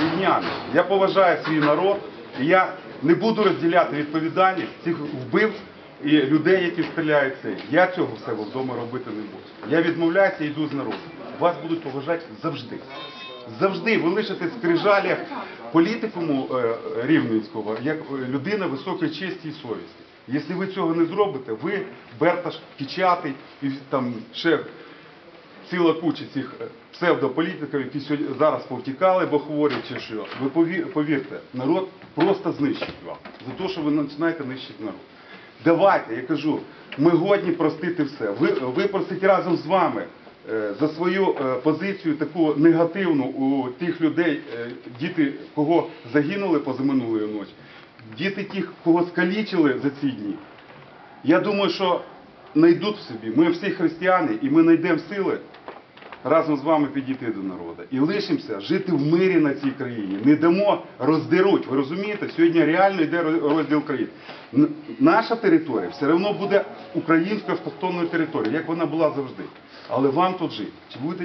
рівняни. Я поважаю свій народ, і я не буду розділяти відповідальність цих вбивць і людей, які стріляють цей. Я цього в себе вдома робити не буду. Я відмовляюся і йду з народом. Вас будуть поважати завжди. Завжди ви лишите скрижалях політикуму е, рівненського як е, людина високої честі і совісті. Якщо ви цього не зробите, ви Берташ Кічатий і там ще ціла куча цих е, псевдополітиків, які сьогодні зараз повтікали, бо хворі чи що. Ви повірте, народ просто знищить вам за те, що ви починаєте нищити народ. Давайте, я кажу, ми годні простити все. Ви, разом з вами е, за свою е, позицію таку негативну у тих людей, діти, кого загинули позаминулої ночі, діти тих, кого скалічили за ці дні. Я думаю, що знайдуть в собі. Ми всі християни, і ми знайдемо сили разом з вами підійти до народу. І лишимося жити в мирі на цій країні. Не дамо роздеруть. Ви розумієте, сьогодні реально йде розділ країни. Наша територія все одно буде українською автохтонною територією, як вона була завжди. Але вам тут жити. Чи будете